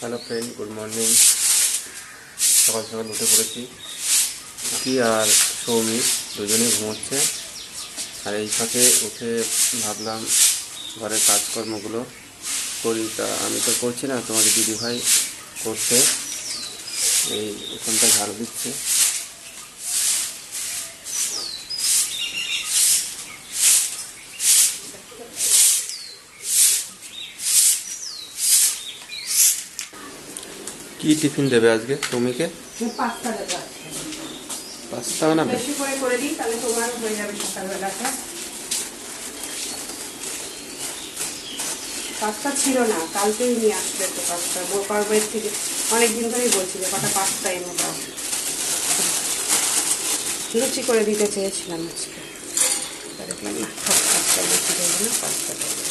Hello friend good morning সকাল সকাল উঠে পড়েছি। কি আর সৌমি দুজনেই ঘুমোচ্ছে। আর এই ফাঁকে উঠে ভাবলাম ঘরের কাজকর্মগুলো করি। তা আমি তো করছি না তোমাদের দিদিভাই করছে। এই ওখানটা ঝাড়ু দিচ্ছে। কি টিফিন দেবে আজকে তুমিকে পাঁচটা দেবো। পাস্তা বানাবে? বেশি করে করে দিই তাহলে তোমার হয়ে যাবে সকালবেলাটা পাস্তা ছিল না কালকেই নিয়ে আসবে তো পাস্তা। গোপালবের থেকে অনেকদিন ধরেই বলছি যে কটা পাস্তা এনে দাও। লুচি করে দিতে চেয়েছিলাম আজকে। দেখলাম না পাস্তা লুচি দেবো না পাস্তা দেবো।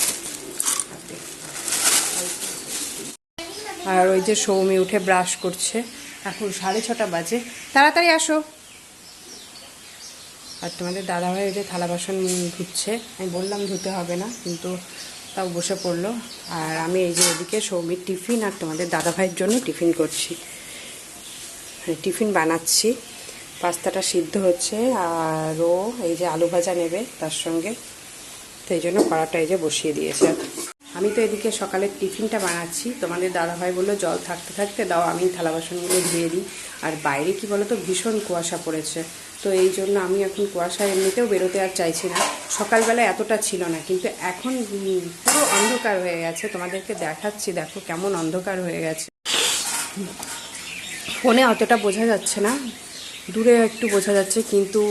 আর ওই যে সৌমি উঠে ব্রাশ করছে। এখন সাড়ে ছটা বাজে। তাড়াতাড়ি আসো। আর তোমাদের দাদাভাই ওই যে থালা বাসন ধুচ্ছে। আমি বললাম ধুতে হবে না, কিন্তু তাও বসে পড়ল। আর আমি এই যে এদিকে সৌমির টিফিন আর তোমাদের দাদাভাইয়ের জন্য টিফিন করছি। মানে টিফিন বানাচ্ছি। পাস্তাটা সিদ্ধ হচ্ছে আর ও এই যে আলু ভাজা নেবে তার সঙ্গে। তো এই জন্য কড়াটা এই যে বসিয়ে দিয়েছে। আমি তো এদিকে সকালের টিফিনটা বানাচ্ছি। তোমাদের দাদাভাই বলল, জল থাকতে থাকতে দাও, আমি থালা বাসনগুলো ধুয়ে দিই। আর বাইরে কি বলো তো ভীষণ কুয়াশা পড়েছে। তো এই জন্য আমি এখন কুয়াশা এমনিতেও বেরোতে আর চাইছি না। সকালবেলা এতটা ছিল না, কিন্তু এখন পুরো অন্ধকার হয়ে গেছে। তোমাদেরকে দেখাচ্ছি, দেখো কেমন অন্ধকার হয়ে গেছে। ফোনে অতটা বোঝা যাচ্ছে না, দূরে একটু বোঝা যাচ্ছে, কিন্তু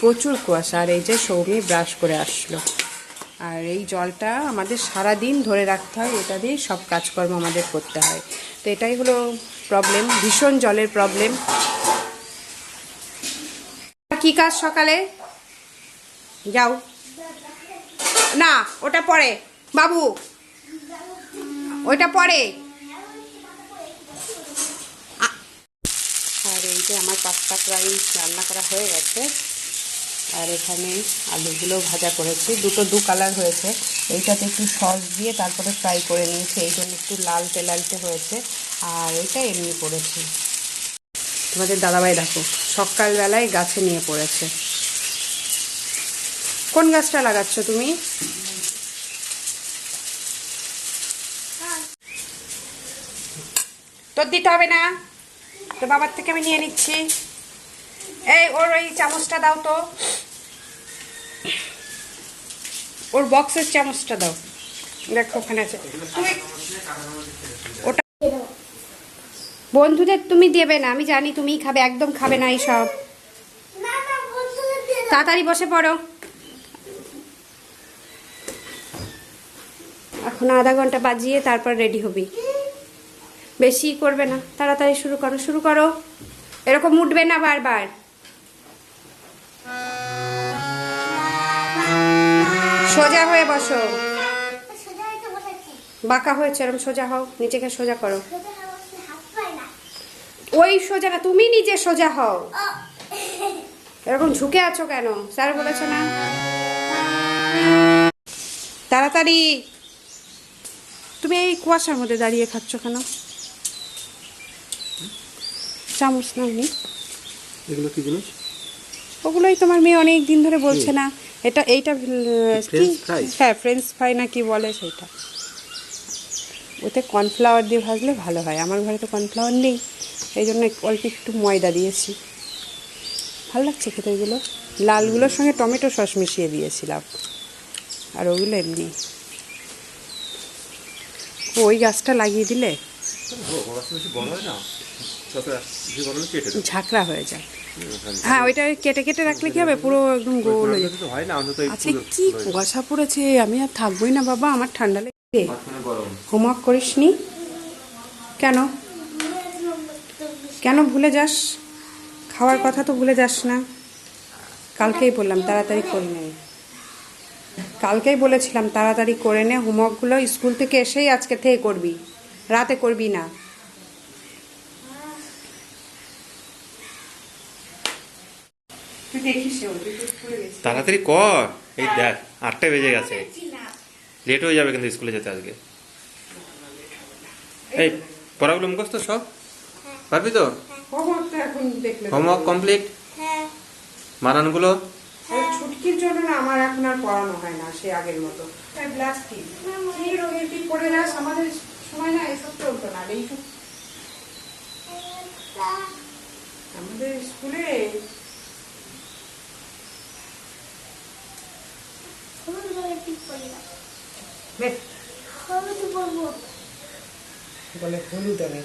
প্রচুর কুয়াশা। আর এই যে সৌমি ব্রাশ করে আসলো। আর এই জলটা আমাদের সারা দিন ধরে রাখতে হয়, এটা দিয়ে সব কাজকর্ম আমাদের করতে হয়। তো এটাই হলো প্রবলেম ভীষণ জলের প্রবলেম কি কাজ সকালে? যাও। না, ওটা পরে। বাবু ওইটা পরে। আর এই যে আমার পাস্তা প্রায় রান্না করা হয়ে গেছে। আর এখানে আলুগুলো ভাজা করেছি। দুটো দু কালার হয়েছে। এইটাতে একটু সস দিয়ে তারপরে ফ্রাই করে নিয়েছি। এই জন্য একটু লালটে লালটে হয়েছে। আর এটা এমনি করেছি। তোমাদের দাদাভাই দেখো, সকালবেলায় গাছে নিয়ে পড়েছে। কোন গাছটা লাগাচ্ছ তুমি? তোর দিতে হবে না। তোর বাবার থেকে আমি নিয়ে নিচ্ছি। এই, ওর ওই চামচটা দাও তো। ওর বক্সের চামচটা দাও। দেখো ওখানে আছে। ওটা বন্ধুদের তুমি দেবে না, আমি জানি তুমি খাবে, একদম খাবে না এইসব। তাড়াতাড়ি বসে পড়ো। এখন আধা ঘণ্টা বাজিয়ে তারপর রেডি হবি। বেশি করবে না, তাড়াতাড়ি শুরু করো শুরু করো। এরকম উঠবে না বারবার। সোজা হয়ে বসো। বাঁকা হয়েছে এরকম সোজা হও নিজেকে সোজা করো। ওই সোজা না তুমি নিজে সোজা হও। এরকম ঝুঁকে আছো কেন? স্যার বলেছে না? তাড়াতাড়ি। তুমি এই কুয়াশার মধ্যে দাঁড়িয়ে খাচ্ছ কেন? চামচ নাওনি এগুলো কি জিনিস? ওগুলোই তোমার মেয়ে অনেক দিন ধরে বলছে না। এটা এইটা কি? হ্যাঁ ফ্রেঞ্চ ফ্রাই না কি বলে সেটা? ওতে কর্নফ্লাওয়ার দিয়ে ভাজলে ভালো হয়। আমার ঘরে তো কর্নফ্লাওয়ার নেই। এই জন্য অল্প একটু ময়দা দিয়েছি। ভালো লাগছে খেতে ওইগুলো লালগুলোর সঙ্গে টমেটো সস মিশিয়ে দিয়েছিলাম। আর ওগুলো এমনি। ওই গাছটা লাগিয়ে দিলে? ঝাঁকড়া হয়ে যায়। হ্যাঁ ওইটা কেটে কেটে রাখলে কি হবে? পুরো একদম গোল হয়ে যাবে। না আজকে কি কুয়াশা পড়েছে? আমি আর থাকবোই না বাবা আমার ঠান্ডা লেগে হোমওয়ার্ক করিসনি? কেন? কেন ভুলে যাস? খাওয়ার কথা তো ভুলে যাস না। কালকেই বললাম তাড়াতাড়ি করে নে। কালকেই বলেছিলাম তাড়াতাড়ি করে নে। হোমওয়ার্কগুলো স্কুল থেকে এসেই আজকে থেকে করবি। রাতে করবি না। তাড়াতাড়ি কর। এই দেখ আটটা বেজে গেছে। লেট হয়ে যাবে কিন্তু স্কুলে যেতে আজকে। এই পড়াগুলো মুখস্থ সব? পারবি তো? হোমওয়ার্ক তো এখন দেখলে তো হোমওয়ার্ক কমপ্লিট হ্যাঁ। বানানগুলো ওই ছুটকির জন্য না আমার এখন আর পড়ানো হয় না সে আগের মতো। ব্লাস কি? কি রঙের কি পড়ে যাস আমাদের সময় না এসব চলতো না এইসব আমাদের স্কুলে হলুদ রঙের টিপ পরি না বেশ, হলুদ পরবো বলে হলুদ আমি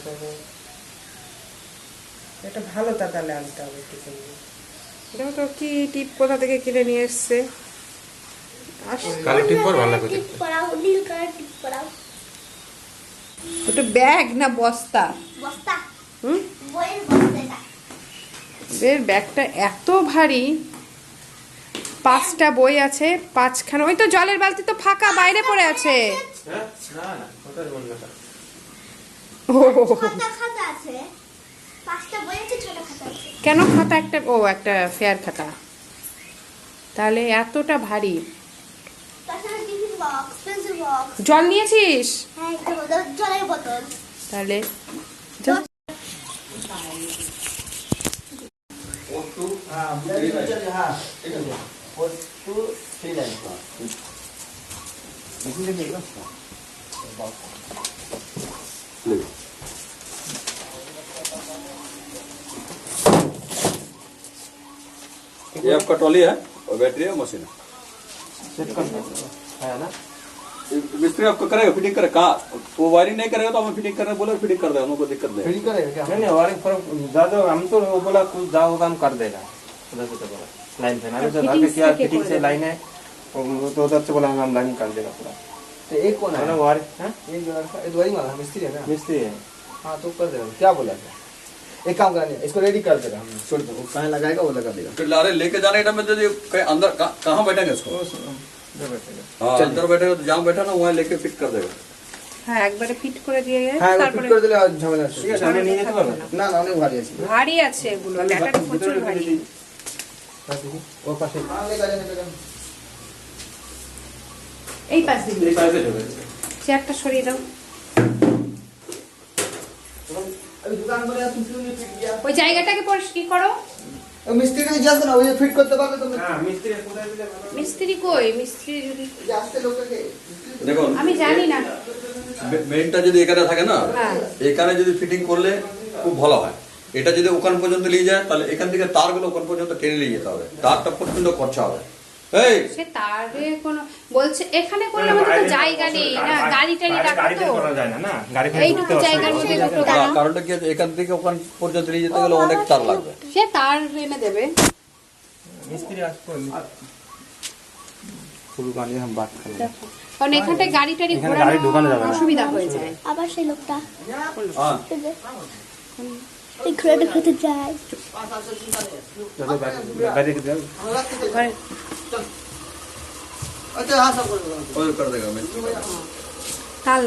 এটা ভালো তা তাহলে আনতে হবে টিফিন এটাও তো কি টিপ কোথা থেকে কিনে নিয়ে এসছে? আস কালো টিপ পর ভালো লাগবে টিপ পরাও নীল কালার টিপ পরাও। ওটা ব্যাগ না বস্তা? বস্তা। হুম? বইয়ের বস্তা এর ব্যাগটা এত ভারী। পাঁচটা বই আছে পাঁচখানা। ওই তো জলের বালতি তো ফাঁকা বাইরে পড়ে আছে। হ্যাঁ না না ওটার বলবে না ও ছটা খাতা আছে পাঁচটা বই আছে ছটা খাতা আছে। কেন খাতা একটা? ও একটা ফেয়ার খাতা। তাহলে এতটা ভারী। তাছাড়া tiffin box pencil four two three nine ये आपका ट्रॉली है और बैटरी है मशीन है ना मिस्त्री आपको करेगा फिटिंग करे कहा वो वायरिंग नहीं करेगा तो हम फिटिंग करने बोले फिटिंग कर देगा उनको दिक्कत नहीं फिटिंग करेगा नहीं नहीं वायरिंग फ़र्क ज़्यादा हम तो बोला कुछ ज़्यादा काम कर देगा लाइन से ना तो घर पे किया फिटिंग से लाइन है वो तो उधर से बोला हम लाइन कर देगा पूरा तो एक कौन है मैंने वायरिंग हाँ एक जो लड़का ये द्वारी वाला मिस्त्री है ना मिस्त्री है हाँ तो कर देगा क्या बोला था एक काम करने इसको रेडी कर देगा हम छोड़ दो वो कहाँ लगाएगा वो लगा देगा फिर लारे लेके जाने के टाइम में तो ये कहीं अंदर कहाँ कहाँ बैठेंगे इसको उधर बैठेगा हाँ अंदर बैठेगा तो जहाँ बैठा ना वहाँ लेके फिट कर देगा হ্যাঁ একবারে ফিট করে দিয়ে গেছে হ্যাঁ তারপরে ফিট করে দিলে আর ঝামেলা আছে ঠিক আছে আমি নিয়ে যেতে পারবো না না অনেক ভারী আছে ভারী আছে এগুলো ব্যাটাটা প্রচুর ভারী ওই জায়গাটাকে ফিট করতে পারবে মিস্ত্রি কই? মিস্ত্রি আমি জানি না। যদি এখানে থাকে না হ্যাঁ। এখানে যদি ফিটিং করলে খুব ভালো হয়। এটা যদি ওখান পর্যন্ত নিয়ে যায় তাহলে এখান থেকে তারগুলো ওখান পর্যন্ত টেনে নিয়ে যেতে হবে। তারটা প্রচণ্ড খরচা হবে। জায়গা নেই। এখান থেকে ওখান পর্যন্ত নিয়ে যেতে অনেক তার লাগবে। সে তার গাড়ি টাড়ি অসুবিধা হয়ে যায়। আবার সেই লোকটা। হ্যাঁ। এই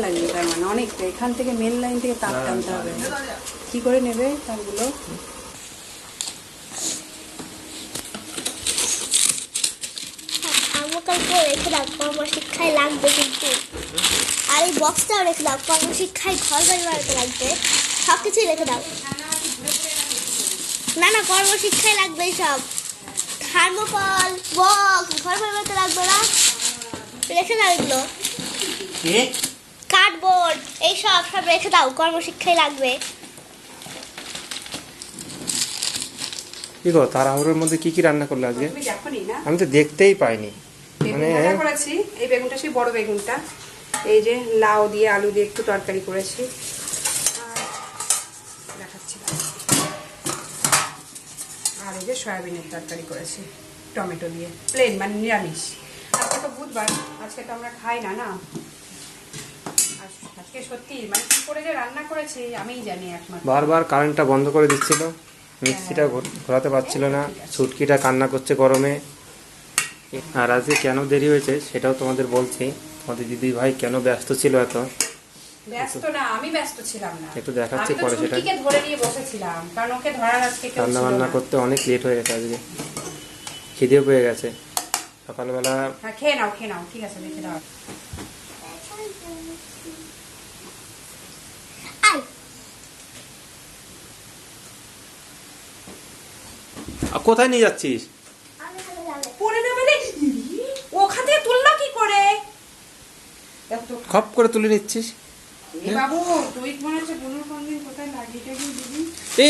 লাগবে তার মানে অনেকটা এখান থেকে মেন লাইন থেকে টানতে হবে। কি করে নেবে? কালকে রেখে দাও আমার শিক্ষায় লাগবে কিন্তু। আর এই বক্সটাও রেখে দাও আমার শিক্ষায় ঘর বাড়ি বাড়িতে লাগবে। সব কিছুই রেখে দাও। না না কর্মশিক্ষায় লাগবে সব। থার্মোকল বক্স ঘর লাগবে না। রেখে দাও এগুলো। কার্ডবোর্ড এইসব সব রেখে দাও কর্মশিক্ষায় লাগবে। কি গো আমরের মধ্যে কি কি রান্না করলে আজকে? তুমি দেখোনি না? আমি তো দেখতেই পাইনি। মানে করেছি এই বেগুনটা সেই বড় বেগুনটা। এই যে লাউ দিয়ে আলু দিয়ে একটু তরকারি করেছি আর দেখাচ্ছি আর এই যে সয়াবিনের তরকারি করেছি টমেটো দিয়ে প্লেন মানে নিরামিষ। আজকে তো বুধবার আজকে তো আমরা খাই না না? আজকে সত্যি মানে কি করে যে রান্না করেছি আমিই জানি একমাত্র। বারবার কারেন্টটা বন্ধ করে দিচ্ছিল মিক্সিটা ঘোরাতে পারছিল না ছুটকিটা কান্না করছে গরমে। আর আজকে কেন দেরি হয়েছে সেটাও তোমাদের বলছি। তোমাদের দিদি ভাই কেন ব্যস্ত ছিল এত? একটু দেখাচ্ছি সেটা। রান্না বান্না করতে অনেক লেট হয়ে গেছে আজকে। গেছে। সকালবেলা খেয়ে নাও খেয়ে নাও কোথায় নিয়ে যাচ্ছিস? ওখানে তুললো কি করে? খপ করে তুলে নিচ্ছিস? এ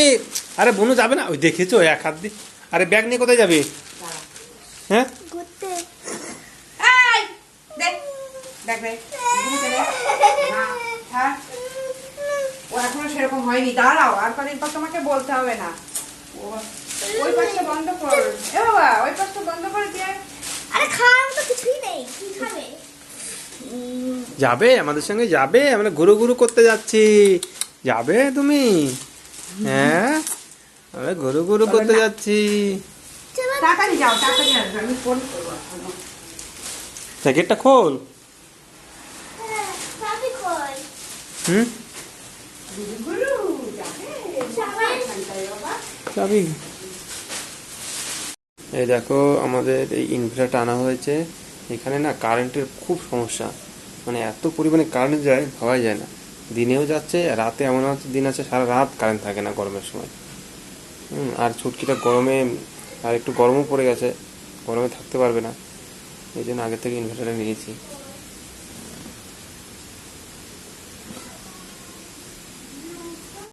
আরে বনু যাবে না? ওই দেখেছ এক হাত দিয়ে আরে ব্যাগ নিয়ে কোথায় যাবে? হ্যাঁ? হ্যাঁ ও এখনও সেরকম হয়নি। দাঁড়াও আর কদিন পর তোমাকে বলতে হবে না। ও ওই পাশটা বন্ধ কর। এ বাবা ওই পাশটা বন্ধ করে দিয়ে আরে খাওয়ার মতো কিছুই নেই কি খাবে? যাবে আমাদের সঙ্গে যাবে আমরা ঘুরু ঘুরু করতে যাচ্ছি। যাবে তুমি? হ্যাঁ? আমরা ঘুরু ঘুরু করতে যাচ্ছি। চলো যাও টাকা আমি ফোন করব খোল। হুম? এই দেখো আমাদের এই ইনভার্টার আনা হয়েছে। এখানে না কারেন্টের খুব সমস্যা। মানে এত পরিমাণে কারেন্ট যায় ভাবাই যায় না। দিনেও যাচ্ছে রাতে এমন আছে দিন আছে সারা রাত কারেন্ট থাকে না গরমের সময়। হুম, আর ছুটকিটা গরমে আর একটু গরমও পড়ে গেছে। গরমে থাকতে পারবে না। এই জন্য আগে থেকে ইনভার্টারে নিয়েছি।